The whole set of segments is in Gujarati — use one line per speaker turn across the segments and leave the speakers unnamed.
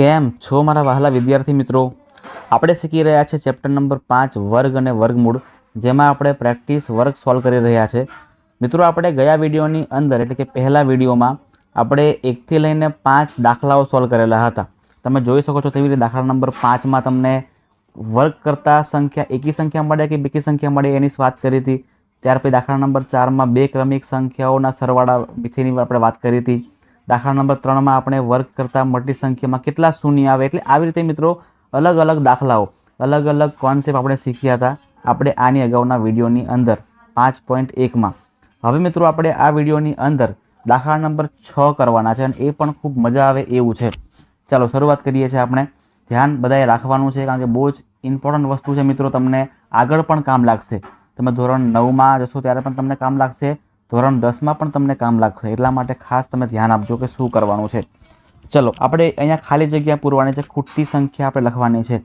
કેમ છો મારા વહાલા વિદ્યાર્થી મિત્રો? આપણે શીખી રહ્યા છે ચેપ્ટર નંબર પાંચ, વર્ગ અને વર્ગમૂળ, જેમાં આપણે પ્રેક્ટિસ વર્ક સોલ્વ કરી રહ્યા છે. મિત્રો, આપણે ગયા વિડીયોની અંદર, એટલે કે પહેલા વિડીયોમાં, આપણે એકથી લઈને પાંચ દાખલાઓ સોલ્વ કરેલા હતા. તમે જોઈ શકો છો તેવી રીતે દાખલા નંબર પાંચમાં તમને વર્ગ કરતાં સંખ્યા એકી સંખ્યા મળે કે બેકી સંખ્યા મળે એની વાત કરી હતી. ત્યાર પછી દાખલા નંબર ચારમાં બે ક્રમિક સંખ્યાઓના સરવાળા વિશેની આપણે વાત કરી હતી. દાખલા નંબર ત્રણમાં આપણે વર્ગ કરતાં મોટી સંખ્યામાં કેટલા શૂન્ય આવે? એટલે આવી રીતે મિત્રો અલગ અલગ દાખલાઓ, અલગ અલગ કોન્સેપ્ટ આપણે શીખ્યા હતા આપણે આની અગાઉના વિડીયોની અંદર પાંચ પોઈન્ટ એકમાં હવે મિત્રો આપણે આ વિડીયોની અંદર દાખલા નંબર છ કરવાના છે અને એ પણ ખૂબ મજા આવે એવું છે. ચાલો શરૂઆત કરીએ છીએ આપણે. ધ્યાન બધાએ રાખવાનું છે કારણ કે બહુ જ ઇમ્પોર્ટન્ટ વસ્તુ છે મિત્રો, તમને આગળ પણ કામ લાગશે. તમે ધોરણ નવમાં જશો ત્યારે પણ તમને કામ લાગશે. ધોરણ દસમાં પણ તમને કામ લાગશે. એટલા માટે ખાસ તમે ધ્યાન આપજો કે શું કરવાનું છે. ચલો, આપણે અહીંયા ખાલી જગ્યા પૂરવાની છે. ખૂટતી સંખ્યા આપણે લખવાની છે.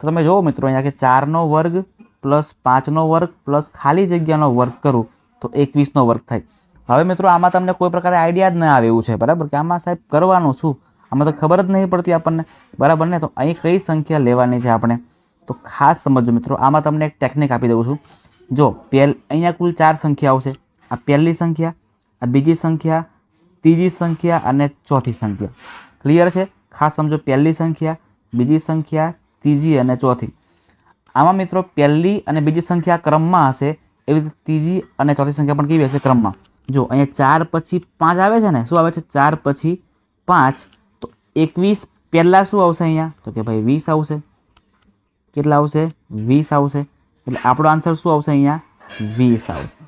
તો તમે જુઓ મિત્રો, અહીંયા કે ચારનો વર્ગ પ્લસ પાંચનો વર્ગ પ્લસ ખાલી જગ્યાનો વર્ગ કરું તો એકવીસનો વર્ગ થાય. હવે મિત્રો, આમાં તમને કોઈ પ્રકારે આઈડિયા જ ન આવે એવું છે. બરાબર? કે આમાં સાહેબ કરવાનું શું? આમાં તો ખબર જ નહીં પડતી આપણને. બરાબર ને? તો અહીં કઈ સંખ્યા લેવાની છે આપણે? તો ખાસ સમજો મિત્રો, આમાં તમને એક ટેકનિક આપી દઉં છું. જો, પહેલ, અહીંયા કુલ ચાર સંખ્યા આવશે આ પહેલી સંખ્યા, આ બીજી સંખ્યા, ત્રીજી સંખ્યા અને ચોથી સંખ્યા. ક્લિયર છે? ખાસ સમજો, પહેલી સંખ્યા, બીજી સંખ્યા, ત્રીજી અને ચોથી. આમાં મિત્રો પહેલી અને બીજી સંખ્યા ક્રમમાં હશે, એવી રીતે ત્રીજી અને ચોથી સંખ્યા પણ કેવી હશે ક્રમમાં? જો અહીંયા ચાર પછી પાંચ આવે છે ને, શું આવે છે? ચાર પછી પાંચ. તો એકવીસ પહેલાં શું આવશે અહીંયા? તો કે ભાઈ વીસ આવશે. કેટલા આવશે? વીસ આવશે. એટલે આપણો આન્સર શું આવશે અહીંયા? વીસ આવશે.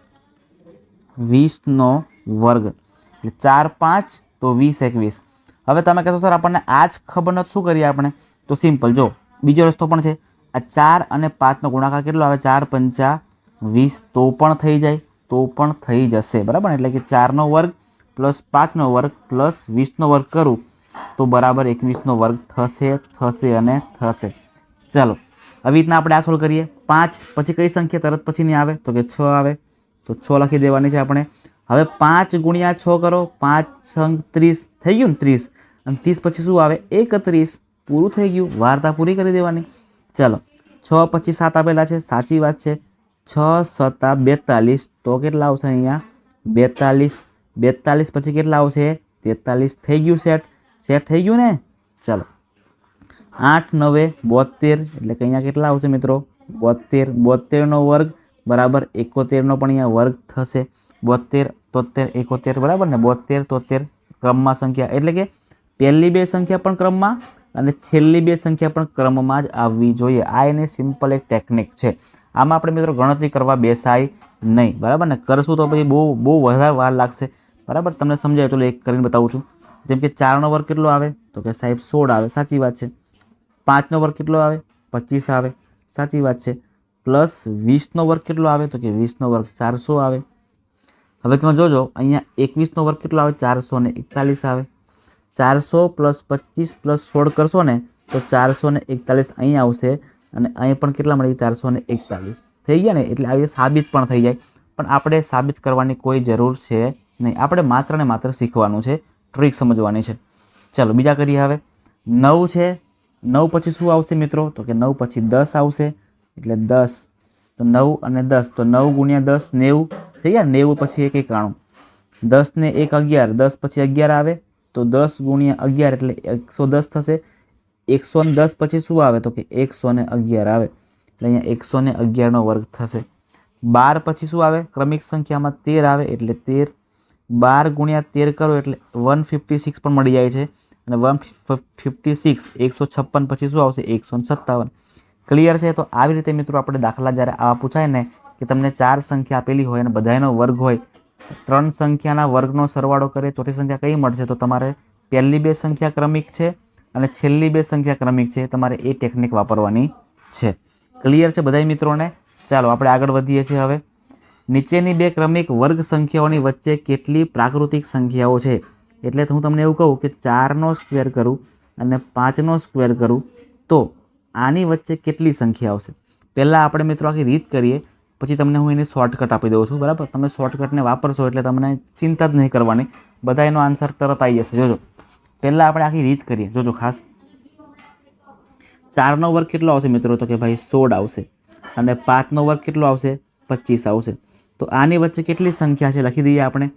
વીસનો વર્ગ. એટલે ચાર પાંચ તો વીસ એકવીસ. હવે તમે કહેશો, સર, આપણને આ જ ખબર નથી, શું કરીએ આપણે? તો સિમ્પલ, જો, બીજો રસ્તો પણ છે. આ ચાર અને પાંચનો ગુણાકાર કેટલો આવે? ચાર પંચા વીસ તો પણ થઈ જાય, તો પણ થઈ જશે. બરાબર? એટલે કે ચારનો વર્ગ પ્લસ પાંચનો વર્ગ પ્લસ વીસનો વર્ગ કરું, તો બરાબર એકવીસનો વર્ગ થશે થશે અને થશે. ચાલો, આવી રીતના આપણે આ સોલ્વ કરીએ. પાંચ, પછી કઈ સંખ્યા? તરત પછીની આવે? તો કે છ આવે. તો છ લખી દેવાની છે આપણે. હવે પાંચ ગુણ્યા છ કરો, પાંચ છંગ ત્રીસ, થઈ ગયું ને ત્રીસ. અને ત્રીસ પછી શું આવે? એકત્રીસ. પૂરું થઈ ગયું. વાર્તા પૂરી કરી દેવાની. ચાલો, છ પછી સાત આપેલા છે. સાચી વાત છે. છ સત્તા બેતાલીસ. તો કેટલા આવશે અહીંયા? બેતાલીસ. બેતાલીસ પછી કેટલા આવશે? તેતાલીસ થઈ ગયું સેટ. સેટ થઈ ગયું ને? ચાલો. આઠ, નવે બોતેર એટલે કે અહીંયા કેટલા આવશે મિત્રો? બોતેર બોતેરનો વર્ગ બરાબર? એકોતેરનો પણ અહીંયા વર્ગ થશે. બોતેર તોતેર એકોતેર, બરાબર ને? બોતેર તોતેર ક્રમમાં સંખ્યા. એટલે કે પહેલી બે સંખ્યા પણ ક્રમમાં અને છેલ્લી બે સંખ્યા પણ ક્રમમાં જ આવવી જોઈએ. આ એને સિમ્પલ એક ટેકનિક છે. આમાં આપણે મિત્રો ગણતરી કરવા બેસાય નહીં. બરાબર ને? કરશું તો પછી બહુ બહુ વધારે વાર લાગશે. બરાબર? તમને સમજાય? તો એક કરીને બતાવું છું. જેમ કે ચારનો વર્ગ કેટલો આવે? તો કે સાહેબ સોળ આવે. સાચી વાત છે. પાંચનો વર્ગ કેટલો આવે? પચીસ આવે. સાચી વાત છે. પ્લસ વીસનો વર્ગ કેટલો આવે? તો કે વીસનો વર્ગ ચારસો આવે. હવે તમે જોજો, અહીંયા એકવીસનો વર્ગ કેટલો આવે? ચારસો ને એકતાલીસ આવે. ચારસો પ્લસ પચીસ પ્લસ સોળ કરશો ને, તો ચારસો ને એકતાલીસ અહીં આવશે અને અહીં પણ કેટલા મળી? ચારસો ને એકતાલીસ. થઈ ગયા ને? એટલે આ સાબિત પણ થઈ જાય. પણ આપણે સાબિત કરવાની કોઈ જરૂર છે નહીં. આપણે માત્ર ને માત્ર શીખવાનું છે, ટ્રીક સમજવાની છે. ચાલો, બીજા કરીએ હવે. નવ છે. નવ પછી શું આવશે મિત્રો? તો કે નવ પછી દસ આવશે. એટલે દસ, તો નવ અને દસ, તો નવ ગુણ્યા દસ, નેવું, થઈ ગયા? નેવું પછી એક એકાણું દસ ને એક અગિયાર, દસ પછી અગિયાર આવે, તો દસ ગુણ્યા અગિયાર એટલે એકસો દસ થશે. એકસો ને દસ પછી શું આવે? તો કે એકસો ને અગિયાર આવે. એટલે અહીંયા એકસો ને અગિયારનો વર્ગ થશે. બાર પછી શું આવે? ક્રમિક સંખ્યામાં તેર આવે, એટલે તેર. બાર ગુણ્યા તેર કરો, એટલે વન ફિફ્ટી સિક્સ પણ મળી જાય છે. અને વન ફિફ્ટી સિક્સ, એકસો છપ્પન પછી શું આવશે? એકસો સત્તાવન. ક્લિયર છે? તો આવી રીતે મિત્રો આપણે દાખલા જ્યારે આવા પૂછાય ને કે તમને ચાર સંખ્યા આપેલી હોય અને બધાનો વર્ગ હોય, ત્રણ સંખ્યાના વર્ગનો સરવાળો કરે, ચોથી સંખ્યા કઈ મળશે? તો તમારે પહેલી બે સંખ્યા ક્રમિક છે અને છેલ્લી બે સંખ્યા ક્રમિક છે. તમારે એ ટેકનિક વાપરવાની છે. ક્લિયર છે બધા મિત્રોને? ચાલો આપણે આગળ વધીએ છીએ હવે. નીચેની બે ક્રમિક વર્ગ સંખ્યાઓની વચ્ચે કેટલી પ્રાકૃતિક સંખ્યાઓ છે? એટલે હું તમને એવું કહું કે ચારનો સ્ક્વેર કરું અને પાંચનો સ્ક્વેર કરું. તો આની વચ્ચે કેટલી સંખ્યા આવશે? પહેલાં આપણે મિત્રો આખી રીત કરીએ, પછી તમને હું એને શોર્ટકટ આપી દઉં છું, બરાબર? તમે શોર્ટકટને વાપરશો એટલે તમને ચિંતા જ નહીં કરવાની. બધા એનો આન્સર તરત આવી જશે. જોજો. પહેલાં આપણે આખી રીત કરીએ. જોજો, ખાસ. ચારનો વર્ગ કેટલો આવશે મિત્રો? તો કે ભાઈ સોળ આવશે. અને પાંચનો વર્ગ કેટલો આવશે? પચીસ આવશે. તો આની વચ્ચે કેટલી સંખ્યા છે? લખી દઈએ આપણે.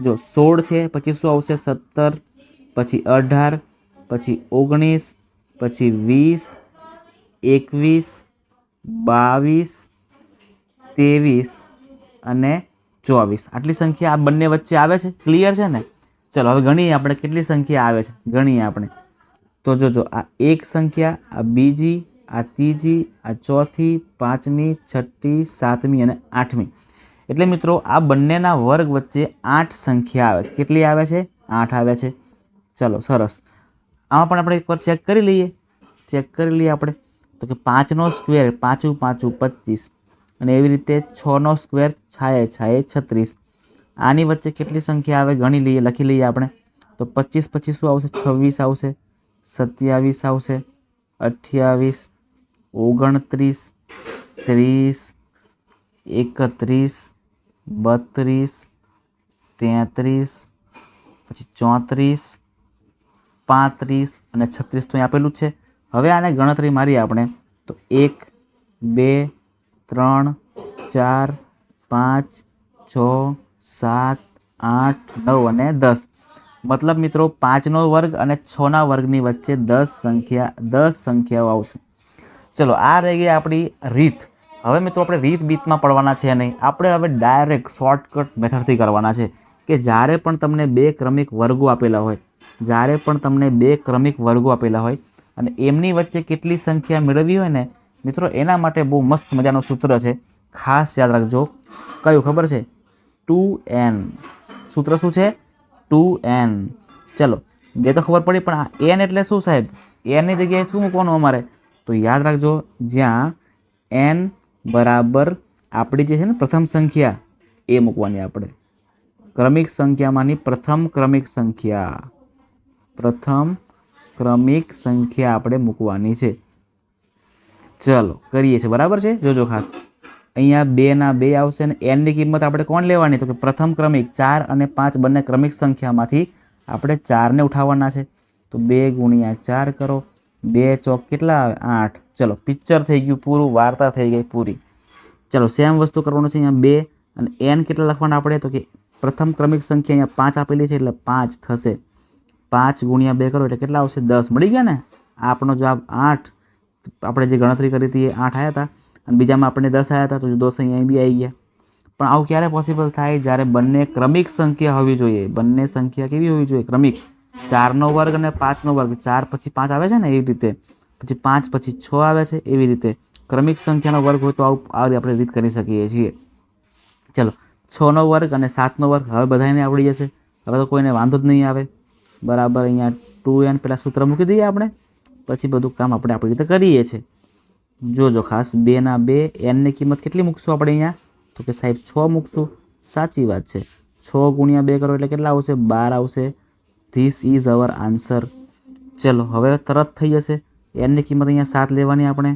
જો સોળ છે, પછી શું આવશે? સત્તર, પછી અઢાર, પછી ઓગણીસ, પછી વીસ એકવીસ, બાવીસ, ત્રેવીસ અને ચોવીસ. આટલી સંખ્યા આ બંને વચ્ચે આવે છે? ક્લિયર છે ને? ચલો, હવે ગણીએ આપણે કેટલી સંખ્યા આવે છે. ગણીએ આપણે. તો જોજો આ એક સંખ્યા, આ બીજી, આ ત્રીજી, આ ચોથી, પાંચમી, છઠ્ઠી, સાતમી અને આઠમી. એટલે મિત્રો, આ બંનેના વર્ગ વચ્ચે આઠ સંખ્યા આવે છે. કેટલી આવે છે? આઠ આવે છે. ચલો, સરસ. આમાં પણ આપણે એકવાર ચેક કરી લઈએ. ચેક કરી લઈએ આપણે. તો કે પાંચનો સ્ક્વેર, પાંચું પાંચું, પચીસ. અને એવી રીતે છનો સ્ક્વેર છાએ છાએ છત્રીસ. આની વચ્ચે કેટલી સંખ્યા આવે ગણી લઈએ, લખી લઈએ આપણે. તો પચીસ પછી શું આવશે? છવ્વીસ આવશે. સત્યાવીસ આવશે. અઠ્યાવીસ, ઓગણત્રીસ, ત્રીસ, એકત્રીસ, બત્રીસ, તેત્રીસ, પછી ચોત્રીસ, પાંત્રીસ અને છત્રીસ તો અહીં આપેલું છે. હવે આને ગણતરી મારીએ આપણે. તો એક, બે, ત્રણ, ચાર, પાંચ, છ, સાત, આઠ, નવ અને દસ. મતલબ મિત્રો પાંચનો વર્ગ અને છના વર્ગની વચ્ચે દસ સંખ્યા, દસ સંખ્યાઓ આવશે. ચલો, આ રહી ગઈ આપણી રીત. હવે મિત્રો આપણે રીત બીતમાં પડવાના છે નહીં. આપણે હવે ડાયરેક્ટ શોર્ટકટ મેથડથી કરવાના છે કે જ્યારે પણ તમને બે ક્રમિક વર્ગો આપેલા હોય, જ્યારે પણ તમને બે ક્રમિક વર્ગો આપેલા હોય અને એમની વચ્ચે કેટલી સંખ્યા મેળવવી હોય ને, મિત્રો, એના માટે બહુ મસ્ત મજાનું સૂત્ર છે. ખાસ યાદ રાખજો. કયું ખબર છે? Two N. સૂત્ર શું છે? Two N. ચલો, બે તો ખબર પડી, પણ આ એન એટલે શું સાહેબ? એનની જગ્યાએ શું મૂકવાનું અમારે? તો યાદ રાખજો, જ્યાં એન બરાબર આપણી જે છે ને પ્રથમ સંખ્યા, એ મૂકવાની આપણે. ક્રમિક સંખ્યામાંની પ્રથમ ક્રમિક સંખ્યા. પ્રથમ ક્રમિક સંખ્યા આપણે મૂકવાની છે. ચલો, કરીએ છીએ. બરાબર છે? જોજો ખાસ. અહીંયા બેના બે આવશે અને એનની કિંમત આપણે કોણ લેવાની? તો કે પ્રથમ ક્રમિક ચાર અને પાંચ બંને ક્રમિક સંખ્યામાંથી આપણે ચારને ઉઠાવવાના છે. તો બે ગુણ્યા ચાર કરો. બે ચોક કેટલા આવે? આઠ. ચલો પિક્ચર થઈ ગયું પૂરું, વાર્તા થઈ ગઈ પૂરી. ચલો સેમ વસ્તુ કરવાનું છે. અહીંયા બે અને એન કેટલા લખવાના આપણે? તો કે પ્રથમ ક્રમિક સંખ્યા અહીંયા પાંચ આપેલી છે, એટલે પાંચ થશે. પાંચ ગુણ્યા બે કરો એટલે કેટલા આવશે દસ. મળી ગયા ને? આપણો જવાબ આઠ. આપણે જે ગણતરી કરી હતી એ આઠ આવ્યા હતા. અને બીજામાં આપણે દસ આવ્યા હતા, તો દસ અહીંયા બી આવી ગયા. પણ આવું ક્યારે પોસિબલ થાય જ્યારે બંને ક્રમિક સંખ્યા હોવી જોઈએ? બંને સંખ્યા કેવી હોવી જોઈએ? ક્રમિક. ચારનો વર્ગ અને પાંચનો વર્ગ. ચાર પછી પાંચ આવે છે ને એવી રીતે? પછી પાંચ પછી છ આવે છે એવી રીતે? ક્રમિક સંખ્યાનો વર્ગ હોય તો આવું આવી આપણે રીત કરી શકીએ છીએ. ચલો, છનો વર્ગ અને સાતનો વર્ગ હવે બધાને આવડી જશે. હવે તો કોઈને વાંધો જ નહીં આવે. બરાબર, અહીંયા ટુ એન પેલા સૂત્ર મૂકી દઈએ આપણે. પછી બધું કામ આપણે આપણી રીતે કરીએ છીએ. જોજો ખાસ બેના બે એનની કિંમત કેટલી મૂકશું આપણે અહીંયા? તો કે સાહેબ, છ મૂકશું. સાચી વાત છે. છ ગુણ્યા બે કરો એટલે કેટલા આવશે? બાર આવશે. ધીસ ઇઝ અવર આન્સર ચલો, હવે તરત થઈ જશે. એનની કિંમત અહીંયા સાત લેવાની આપણે.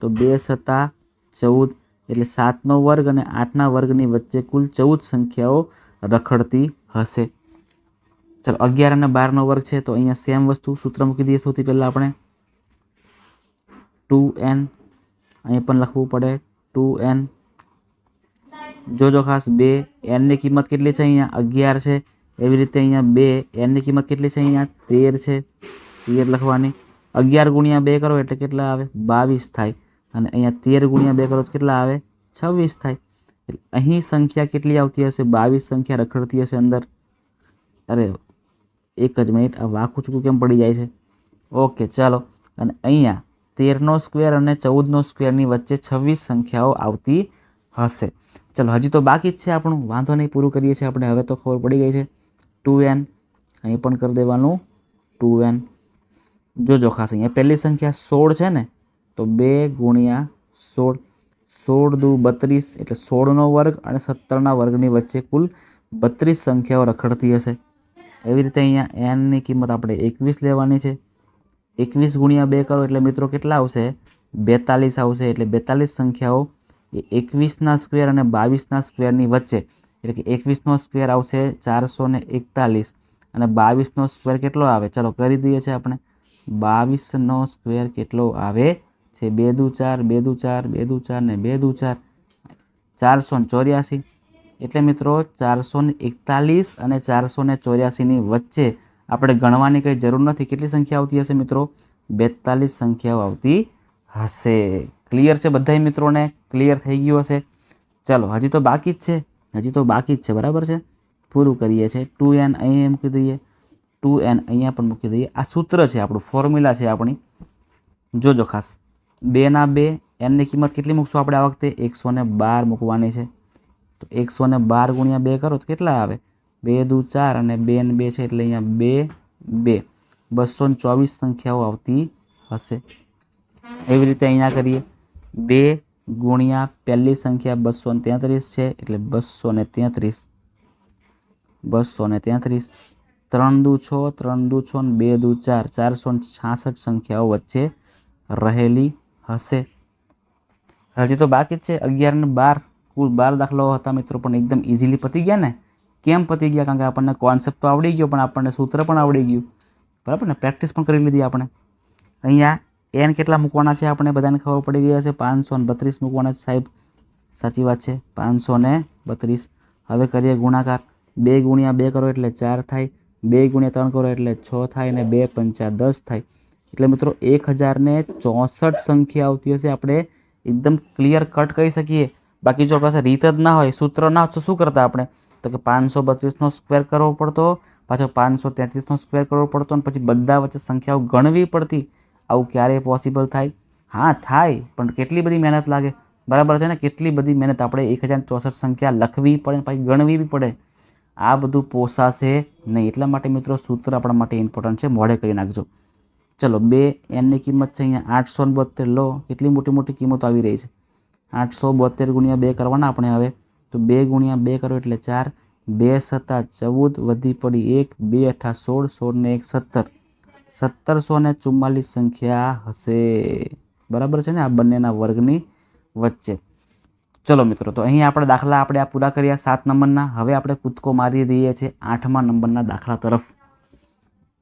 તો બે સત્તા ચૌદ એટલે સાતનો વર્ગ અને આઠના વર્ગની વચ્ચે કુલ ચૌદ સંખ્યાઓ રખડતી હશે. ચલો, અગિયાર અને બારનો વર્ગ છે, તો અહીંયા સેમ વસ્તુ સૂત્ર મૂકી દઈએ સૌથી પહેલાં આપણે. ટુ એન અહીંયા પણ લખવું પડે. ટુ એન જોજો ખાસ, બે એનની કિંમત કેટલી છે અહીંયા? અગિયાર છે. એવી રીતે અહીંયા બે એનની કિંમત કેટલી છે અહીંયા? તેર છે. તેર લખવાની. અગિયાર ગુણ્યા બે કરો એટલે કેટલા આવે? બાવીસ થાય. અને અહીંયા તેર ગુણ્યા બે કરો કેટલા આવે? છવ્વીસ થાય. અહીં સંખ્યા કેટલી આવતી હશે? બાવીસ સંખ્યા રખડતી હશે અંદર. અરે એક જ મિનિટ આ વાંકું ચૂકું કેમ પડી જાય છે? ઓકે ચાલો. અને અહીંયા તેરનો સ્ક્વેર અને ચૌદનો સ્ક્વેરની વચ્ચે છવ્વીસ સંખ્યાઓ આવતી હશે. ચલો, હજી તો બાકી જ છે આપણું. વાંધો નહીં, પૂરું કરીએ છીએ આપણે. હવે તો ખબર પડી ગઈ છે. ટુ એન અહીં પણ કરી દેવાનું. ટુ એન જોજો ખાસ અહીંયા પહેલી સંખ્યા સોળ છે ને, તો બે ગુણ્યા સોળ. સોળ દુ બત્રીસ, એટલે સોળનો વર્ગ અને સત્તરના વર્ગની વચ્ચે કુલ બત્રીસ સંખ્યાઓ રખડતી હશે. એવી રીતે અહીંયા એનની કિંમત આપણે એકવીસ લેવાની છે. એકવીસ ગુણ્યા બે કરો એટલે મિત્રો કેટલા આવશે? બેતાલીસ આવશે એટલે બેતાલીસ સંખ્યાઓ એ એકવીસના સ્ક્વેર અને બાવીસના સ્ક્વેરની વચ્ચે. એટલે કે એકવીસનો સ્ક્વેર આવશે ચારસો ને એકતાલીસ અને બાવીસનો સ્ક્વેર કેટલો આવે? ચલો કરી દઈએ છીએ આપણે. બાવીસનો સ્ક્વેર કેટલો આવે છે? બે દુ ચાર, બે દુ ચાર, બે દુ ચાર ને બે દુ ચાર. ચારસો ચોર્યાસી. એટલે મિત્રો, ચારસો એકતાલીસ અને ચારસો ને ચોર્યાસીની વચ્ચે આપણે ગણવાની કંઈ જરૂર નથી. કેટલી સંખ્યા આવતી હશે મિત્રો? બેતાલીસ સંખ્યાઓ આવતી હશે. ક્લિયર છે બધા મિત્રોને? ક્લિયર થઈ ગયું હશે. ચાલો, હજી તો બાકી જ છે. હજી તો બાકી જ છે, બરાબર છે? પૂરું કરીએ છીએ ટુ એન અહીંયા મૂકી દઈએ. ટુ એન અહીંયા પણ મૂકી દઈએ. આ સૂત્ર છે, આપણું ફોર્મ્યુલા છે આપણી. જોજો ખાસ. બેના બે એનની કિંમત કેટલી મૂકશું આપણે આ વખતે? એકસો ને બાર મૂકવાની છે. તો એકસો ને બાર ગુણ્યા બે કરો તો કેટલા આવે? બે દુ ચાર અને બે ને બે છે એટલે અહીંયા બે બે. બસો ને ચોવીસ સંખ્યાઓ આવતી હશે. એવી રીતે અહીંયા કરીએ. બે ગુણ્યા પહેલી સંખ્યા બસો ને તેત્રીસ છે એટલે બસો ને તેત્રીસ. બસો ને તેત્રીસ. ત્રણ દુ છ, ત્રણ દુ છ ને બે દુ ચાર. ચારસો ને છાસઠ સંખ્યાઓ વચ્ચે રહેલી હશે. હજી તો બાકી જ છે. અગિયાર ને બાર કુલ બાર દાખલાઓ હતા મિત્રો, પણ એકદમ ઇઝીલી પતી ગયા ને? કેમ પતી ગયા? કારણ કે આપણને કોન્સેપ્ટ તો આવડી ગયો, પણ આપણને સૂત્ર પણ આવડી ગયું. બરાબર ને? પ્રેક્ટિસ પણ કરી લીધી આપણે. અહીંયા એન કેટલા મૂકવાના છે આપણે બધાને ખબર પડી ગઈ હશે? પાંચસો ને બત્રીસ મૂકવાના છે સાહેબ. સાચી વાત છે. પાંચસો ને બત્રીસ. હવે કરીએ ગુણાકાર. બે ગુણ્યા બે કરો એટલે ચાર થાય. બે ગુણ્યા ત્રણ કરો એટલે છ થાય અને બે પંચા દસ થાય. એટલે મિત્રો, એક હજારને ચોસઠ સંખ્યા આવતી હશે. આપણે એકદમ ક્લિયર કટ કહી શકીએ. બાકી જો પાસે રીત જ ના હોય, સૂત્ર ના તો શું કરતા આપણે? તો કે પાંચસો બત્રીસનો સ્ક્વેર કરવો પડતો, પાછો પાંચસો તેત્રીસનો સ્ક્વેર કરવો પડતો અને પછી બધા વચ્ચે સંખ્યાઓ ગણવી પડતી. આવું ક્યારેય પોસિબલ થાય? હા, થાય, પણ કેટલી બધી મહેનત લાગે? બરાબર છે ને? કેટલી બધી મહેનત આપણે એક હજાર ચોસઠ સંખ્યા લખવી પડે પછી ગણવી બી પડે. આ બધું પોસાશે નહીં. એટલા માટે મિત્રો સૂત્ર આપણા માટે ઇમ્પોર્ટન્ટ છે. મોઢે કરી નાખજો. ચલો, બે એનની કિંમત છે અહીંયા આઠસો બોતેર લો, કેટલી મોટી મોટી કિંમતો આવી રહી છે? આઠસો બોતેર ગુણ્યા બે કરવાના આપણે હવે. તો બે ગુણ્યા બે કરો એટલે ચાર. બે સત્તા ચૌદ, વધી પડી એક, બે અઠા સોળ સોળ ને એક સત્તર. સત્તરસો ને ચુમ્માલીસ સંખ્યા હશે. બરાબર છે ને? આ બંનેના વર્ગની વચ્ચે. ચલો મિત્રો, તો અહીં આપણે દાખલા આપણે આ પૂરા કર્યા સાત નંબરના. હવે આપણે કૂદકો મારી દઈએ છીએ આઠમા નંબરના દાખલા તરફ.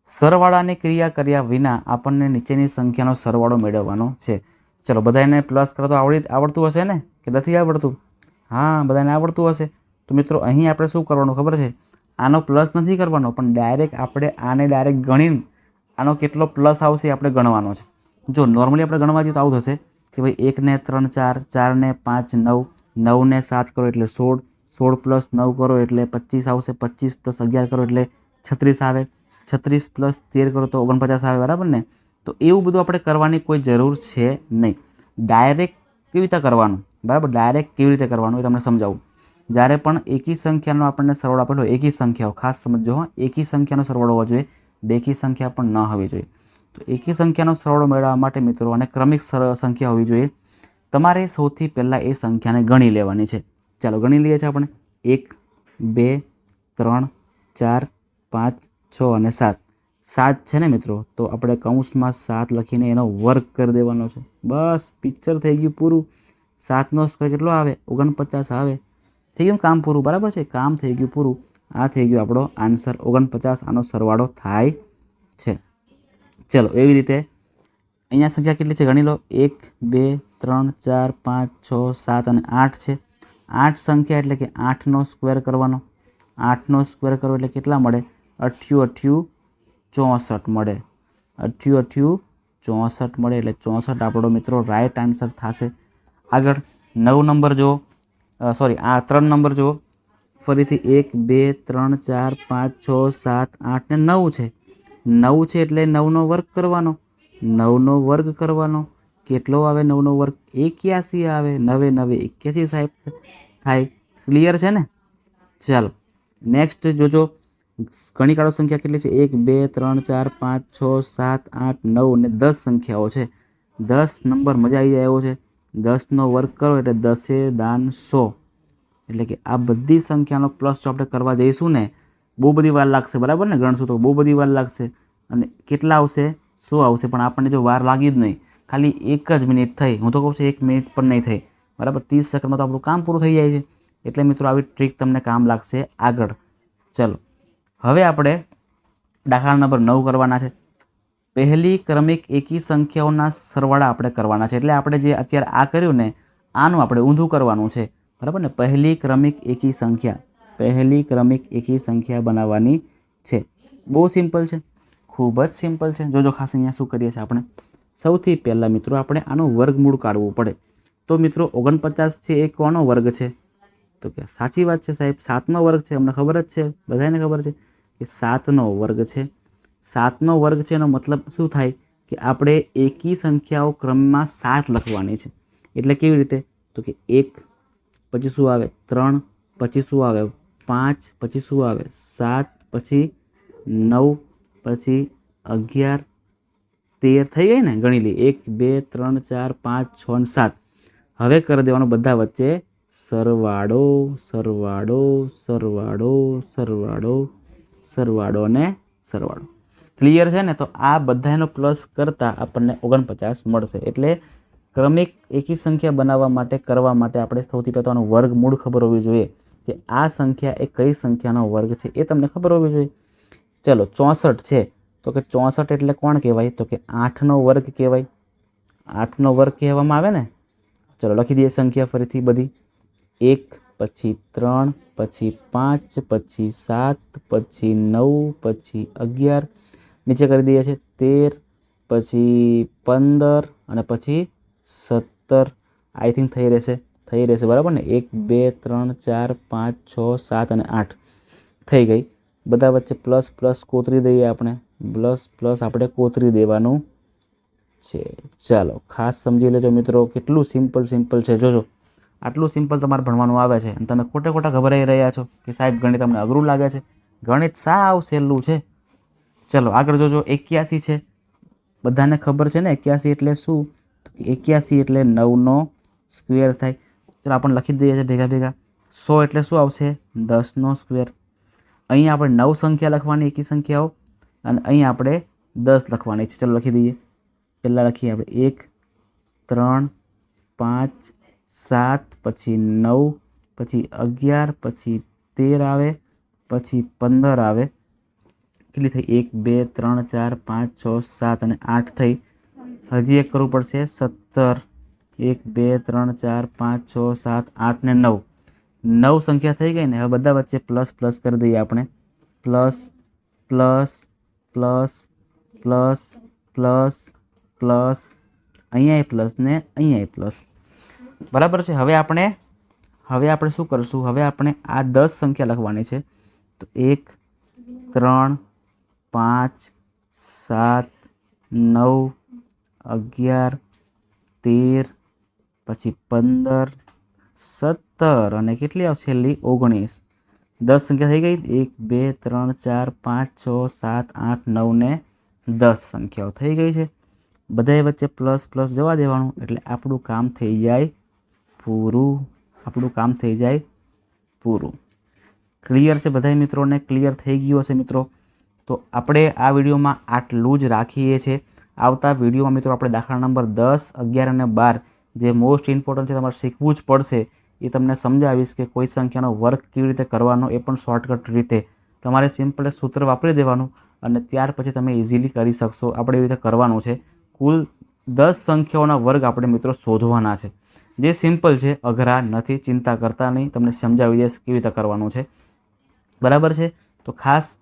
સરવાળાની ક્રિયા કર્યા વિના આપણને નીચેની સંખ્યાનો સરવાળો મેળવવાનો છે. ચલો બધાને પ્લસ કરતો આવડી આવડતું હશે ને? કે નથી આવડતું? હા બધાને આવડતું હશે. તો મિત્રો, અહીં આપણે શું કરવાનું ખબર છે? આનો પ્લસ નથી કરવાનો, પણ ડાયરેક્ટ આપણે આને ડાયરેક્ટ ગણીને આનો કેટલો પ્લસ આવશે આપણે ગણવાનો છે. જો નોર્મલી આપણે ગણવા જઈએ તો આવું થશે કે ભાઈ એકને ત્રણ ચાર, ચારને પાંચ નવ, નવને સાત કરો એટલે સોળ સોળ પ્લસ નવ કરો એટલે પચીસ આવશે, પચીસ પ્લસ અગિયાર કરો એટલે છત્રીસ આવે. છત્રીસ પ્લસ તેર કરો તો ઓગણપચાસ આવે, બરાબર ને? તો એવું બધું આપણે કરવાની કોઈ જરૂર છે નહીં. ડાયરેક્ટ કેવી રીતે કરવાનું? બરાબર? ડાયરેક્ટ કેવી રીતે કરવાનું એ તમને સમજાવું. જ્યારે પણ એકી સંખ્યાનો આપણને સરવાળો આપેલો એકી સંખ્યાઓ. ખાસ સમજો હો, એકી સંખ્યાનો સરવાળો હોવો જોઈએ, બેકી સંખ્યા પણ ન હોવી જોઈએ. તો એકી સંખ્યાનો સરવાળો મેળવવા માટે મિત્રો, અને ક્રમિક સંખ્યા હોવી જોઈએ, તમારે સૌથી પહેલાં એ સંખ્યાને ગણી લેવાની છે. ચાલો ગણી લઈએ છીએ આપણે. એક, બે, ત્રણ, ચાર, પાંચ, છ અને સાત. સાત છે ને મિત્રો, તો આપણે કૌંસમાં સાત લખીને એનો વર્ગ કરી દેવાનો છે. બસ પિક્ચર થઈ ગયું પૂરું. સાતનો સ્ક્વેર કેટલો આવે? ઓગણપચાસ આવે. થઈ ગયું કામ પૂરું? બરાબર છે? કામ થઈ ગયું પૂરું. આ થઈ ગયો આપણો આન્સર ઓગણપચાસ, આનો સરવાળો થાય છે. ચલો, એવી રીતે. અહીંયા સંખ્યા કેટલી છે ગણી લો? એક, બે, ત્રણ, ચાર, પાંચ, છ, સાત અને આઠ છે. આઠ સંખ્યા એટલે કે આઠનો સ્ક્વેર કરવાનો. આઠનો સ્ક્વેર કરવો એટલે કેટલા મળે? અઠ્યું અઠ્યું ચોસઠ મળે. અઠ્યું અઠ્યું, ચોસઠ મળે એટલે ચોસઠ આપણો મિત્રો રાઈટ આન્સર થશે. આગળ નવ નંબર જુઓ. સોરી આ ત્રણ નંબર જુઓ. ફરીથી એક, બે, ત્રણ, ચાર, પાંચ, છ, સાત, આઠ ને નવ છે. નવ છે એટલે નવનો વર્ગ કરવાનો. નવનો વર્ગ કરવાનો. કેટલો આવે? નવનો વર્ગ એક્યાસી આવે. નવે નવે એક્યાસી સાહેબ થાય. ક્લિયર છે ને? ચાલો નેક્સ્ટ જોજો. ઘણી કાળો સંખ્યા કેટલી છે? એક, બે, ત્રણ, ચાર, પાંચ, છ, સાત, આઠ, નવ અને દસ સંખ્યાઓ છે. દસ નંબર મજા આવી જાય એવો છે. દસનો વર્ગ કરો એટલે દસે દાન સો. એટલે કે આ બધી સંખ્યાનો પ્લસ જો આપણે કરવા જઈશું ને, બહુ બધી વાર લાગશે, બરાબર ને? ગણશું તો બહુ બધી વાર લાગશે. અને કેટલા આવશે? સો આવશે. પણ આપણને જો વાર લાગી જ નહીં. ખાલી એક જ મિનિટ થઈ. હું તો કહું છું એક મિનિટ પણ નહીં થઈ. બરાબર? ત્રીસ સેકન્ડમાં તો આપણું કામ પૂરું થઈ જાય છે. એટલે મિત્રો, આવી ટ્રીક તમને કામ લાગશે આગળ. ચલો. હવે આપણે દાખલા નંબર નવ કરવાના છે. પહેલી ક્રમિક એકી સંખ્યાઓના સરવાળા આપણે કરવાના છે. એટલે આપણે જે અત્યારે આ કર્યું ને, આનું આપણે ઊંધું કરવાનું છે. બરાબર ને? પહેલી ક્રમિક એકી સંખ્યા. પહેલી ક્રમિક એકી સંખ્યા બનાવવાની છે. બહુ સિમ્પલ છે. ખૂબ જ સિમ્પલ છે. જોજો ખાસ અહીંયા શું કરીએ છીએ આપણે. સૌથી પહેલાં મિત્રો આપણે આનું વર્ગમૂળ કાઢવું પડે. તો મિત્રો ઓગણપચાસ છે એ કોનો વર્ગ છે? તો કે સાચી વાત છે સાહેબ. સાતનો વર્ગ છે. અમને ખબર જ છે. બધાને ખબર છે. કે સાતનો વર્ગ છે. સાતનો વર્ગ છે એનો મતલબ શું થાય? કે આપણે એકી સંખ્યાઓ ક્રમમાં સાત લખવાની છે. એટલે કેવી રીતે? તો કે એક પછી શું આવે? ત્રણ પછી શું આવે? પાંચ પછી શું આવે? સાત પછી નવ પછી અગિયાર તેર થઈ ગઈ ને? ગણી લઈએ. એક, બે, ત્રણ, ચાર, પાંચ, છ ને સાત. હવે કરી દેવાનો બધા વચ્ચે સરવાળો સરવાળો સરવાળો સરવાળો. સરવાળો અને સરવાળો. ક્લિયર છે ને? તો આ બધાનો પ્લસ કરતાં આપણને ઓગણપચાસ મળશે. એટલે ક્રમિક એકી સંખ્યા બનાવવા માટે, કરવા માટે આપણે સૌથી પહેલાં તો વર્ગ મૂળ ખબર હોવી જોઈએ કે આ સંખ્યા એ કઈ સંખ્યાનો વર્ગ છે એ તમને ખબર હોવી જોઈએ. ચલો, ચોસઠ છે. તો કે ચોસઠ એટલે કોણ કહેવાય? તો કે આઠનો વર્ગ કહેવાય. આઠનો વર્ગ કહેવામાં આવે ને? ચલો, લખી દઈએ સંખ્યા ફરીથી બધી. એક પછી ત્રણ, પછી પાંચ, પછી સાત, પછી નવ, પછી અગિયાર, નીચે કરી દઈએ છીએ તેર, પછી પંદર અને પછી સત્તર. આઈ થિંક થઈ રહેશે થઈ રહેશે, બરાબર ને? એક, બે, ત્રણ, ચાર, પાંચ, છ, સાત અને આઠ થઈ ગઈ. બધા વચ્ચે પ્લસ પ્લસ કોતરી દઈએ આપણે. પ્લસ પ્લસ આપણે કોતરી દેવાનું છે. ચાલો, ખાસ સમજી લેજો મિત્રો, કેટલું સિમ્પલ સિમ્પલ છે. જોજો. આટલું સિમ્પલ તમારે ભણવાનું આવે છે. અને તમે ખોટે ખોટા ગભરાઈ રહ્યા છો કે સાહેબ ગણિત તમને અઘરું લાગે છે. ગણિત સાવ સહેલું છે. ચલો, આગળ જોજો. એક્યાસી છે. બધાને ખબર છે ને એક્યાસી એટલે શું? તો એક્યાસી એટલે નવનો સ્ક્વેર થાય. ચલો આપણે લખી દઈએ છીએ ભેગા ભેગા. સો એટલે શું આવશે? દસનો સ્ક્વેર અહીં આપણે નવ સંખ્યા લખવાની, એકી સંખ્યાઓ અને અહીં આપણે દસ લખવાની છે. ચલો, લખી દઈએ. પહેલાં લખીએ આપણે. એક, ત્રણ, પાંચ સાત, પછી નવ, પછી અગિયાર, પછી તેર આવે, પછી પંદર આવે. કેટલી થઈ? એક, બે, ત્રણ, ચાર, પાંચ, છ, સાત અને આઠ થઈ. હજી એક કરવું પડશે સત્તર. એક, બે, ત્રણ, ચાર, પાંચ, છ, સાત, આઠ ને નવ. નવ સંખ્યા થઈ ગઈ ને, હવે બધા વચ્ચે પ્લસ પ્લસ કરી દઈએ આપણે. Plus plus plus plus plus plus. અહીંયા પ્લસ ને અહીંયા પ્લસ. બરાબર છે? હવે આપણે હવે આપણે શું કરશું? હવે આપણે આ દસ સંખ્યા લખવાની છે. તો એક, ત્રણ, પાંચ, સાત, નવ, અગિયાર, તેર, પછી પંદર, સત્તર અને કેટલી આવશે છેલ્લી? ઓગણીસ. દસ સંખ્યા થઈ ગઈ. એક, બે, ત્રણ, ચાર, પાંચ, છ, સાત, આઠ, નવ ને દસ સંખ્યાઓ થઈ ગઈ છે. બધાય વચ્ચે પ્લસ પ્લસ જવા દેવાનું. એટલે આપણું કામ થઈ જાય પૂરું. આપણું કામ થઈ જાય પૂરું. ક્લિયર છે બધાય મિત્રોને? ક્લિયર થઈ ગયું હશે મિત્રો. તો આપણે આ વિડીયોમાં આટલું જ રાખીએ છીએ. આવતા વિડીયોમાં મિત્રો આપણે દાખલા નંબર દસ, અગિયાર અને બાર જે મોસ્ટ ઇમ્પોર્ટન્ટ છે તમારે શીખવું જ પડશે. એ તમને સમજાવીશ કે કોઈ સંખ્યાનો વર્ક કેવી રીતે કરવાનો, એ પણ શોર્ટકટ રીતે. તમારે સિમ્પલ સૂત્ર વાપરી દેવાનું અને ત્યાર પછી તમે ઇઝીલી કરી શકશો. આપણે એવી રીતે કરવાનું છે. કુલ દસ સંખ્યાઓના વર્ગ આપણે મિત્રો શોધવાના છે. જે સિમ્પલ છે, અઘરા નથી, ચિંતા કરતા નહીં, તમને સમજાવી દઈશ કેવી રીતે કરવાનું છે. બરાબર છે? તો ખાસ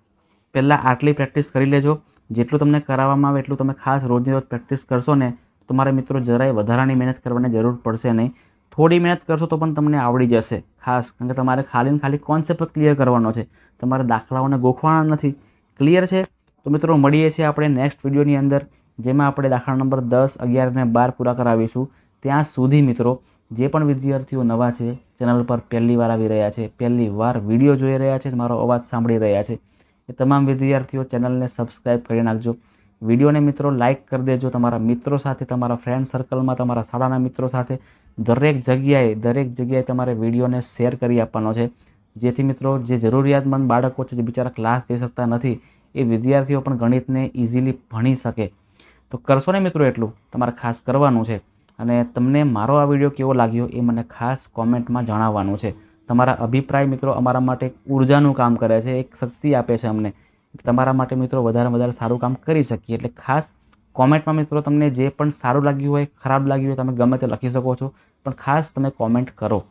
પહેલાં આટલી પ્રેક્ટિસ કરી લેજો. જેટલું તમને કરાવવામાં આવે એટલું તમે ખાસ રોજની રોજ પ્રેક્ટિસ કરશો ને તમારા મિત્રો જરાય વધારાની મહેનત કરવાની જરૂર પડશે નહીં. થોડી મહેનત કરશો તો પણ તમને આવડી જશે. ખાસ કારણ કે તમારે ખાલી ખાલી કોન્સેપ્ટ ક્લિયર કરવાનો છે. તમારે દાખલાઓને ગોખવાના નથી. ક્લિયર છે? તો મિત્રો મળીએ છીએ આપણે નેક્સ્ટ વિડીયોની અંદર, જેમાં આપણે દાખલા નંબર દસ, અગિયાર અને બાર પૂરા કરાવીશું. ત્યાં સુધી મિત્રો, જે પણ વિદ્યાર્થીઓ નવા છે, ચેનલ પર પહેલી વાર આવી રહ્યા છે, પહેલી વાર વીડિયો જોઈ રહ્યા છે, મારો અવાજ સાંભળી રહ્યા છે, એ તમામ વિદ્યાર્થીઓ ચેનલને સબસ્ક્રાઈબ કરી નાખજો. વિડીયોને મિત્રો લાઇક કરી દેજો તમારા મિત્રો સાથે, તમારા ફ્રેન્ડ સર્કલમાં તમારા શાળાના મિત્રો સાથે. દરેક જગ્યાએ દરેક જગ્યાએ તમારે વિડીયોને શેર કરી આપવાનો છે. જેથી મિત્રો, જે જરૂરિયાતમંદ બાળકો છે, જે બિચારા ક્લાસ જઈ શકતા નથી, એ વિદ્યાર્થીઓ પણ ગણિતને ઇઝીલી ભણી શકે. તો કરશો ને મિત્રો એટલું? તમારે ખાસ કરવાનું છે. અને તમને મારો આ વીડિયો કેવો લાગ્યો એ મને ખાસ કોમેન્ટમાં જણાવવાનું છે. તમારા અભિપ્રાય મિત્રો અમારા માટે ઉર્જાનું કામ કરે છે, એક શક્તિ આપે છે અમને. તમારા માટે મિત્રો વધારે વધારે સારું કામ કરી શકીએ. એટલે ખાસ કોમેન્ટમાં મિત્રો તમને જે પણ સારું લાગ્યું હોય, ખરાબ લાગ્યું હોય, તમે ગમે તે લખી શકો છો. પણ ખાસ તમે કોમેન્ટ કરો.